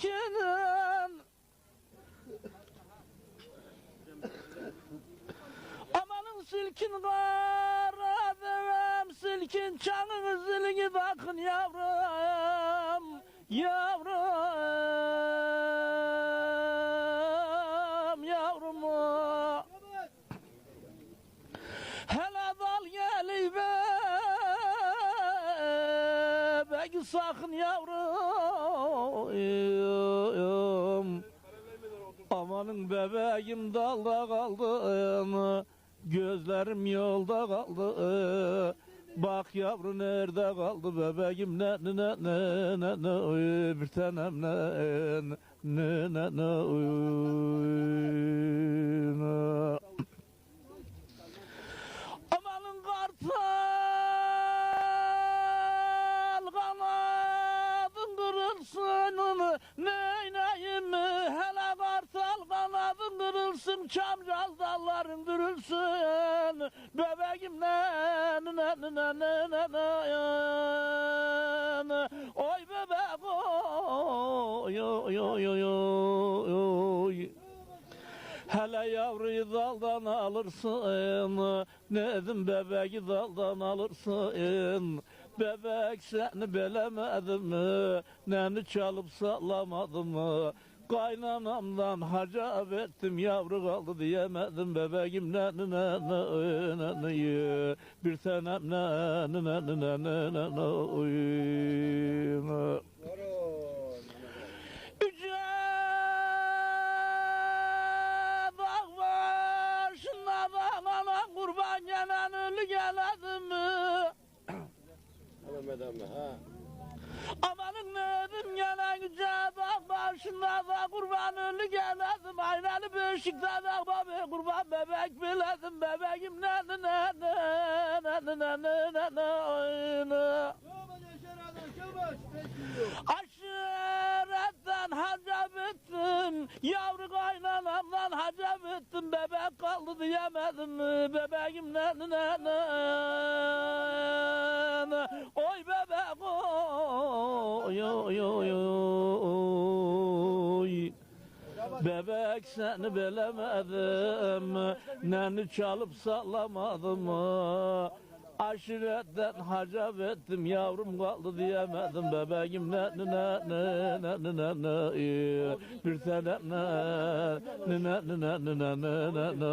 kelam Amanın silkin kara devem silkin çanın zilini bakın yavrum Yavrum Yavrum. Hele dal geli be Bek sakın yavrum. Bebeğim dalda kaldı Gözlerim yolda kaldı. Bak yavru nerede kaldı? Bebeğim ne ne ne ne ne ne bir tanem ne ne ne ne ne. Çamcal dalların dürülsün. Bebeğim ne ne ne ne ne ne ne Oy bebek oy oy oy oy oy Hele yavruyu daldan alırsın. Nedim bebeği daldan alırsın. Bebek seni belemedim mi? Neni çalıp sallamadım mı Kaynanamdan hacap ettim yavru kaldı diyemedim bebeğim ne ne ne ne ne ne bir senem ne ne ne ne ne ne ne Kurban gelen. Amanın nedim gelen yüce dağ başında da kurban ölü geledim. Aynalı beşikte dağda bir kurban bebek biledim. Bebeğim ne ne ne ne ne ne ne ne ne ne ne Aşiretten hacap ettim Yavru kaynanamdan hacap ettim Bebek kaldı diyemedim mi Bebeğim ne ne ne oy oy oy Bebek seni bilemedim Neni çalıp sallamadım Aşiretten hacap ettim yavrum kaldı diyemedim bebeğim ne ne ne ne ne ne ne bir tane ne ne ne ne ne ne ne ne ne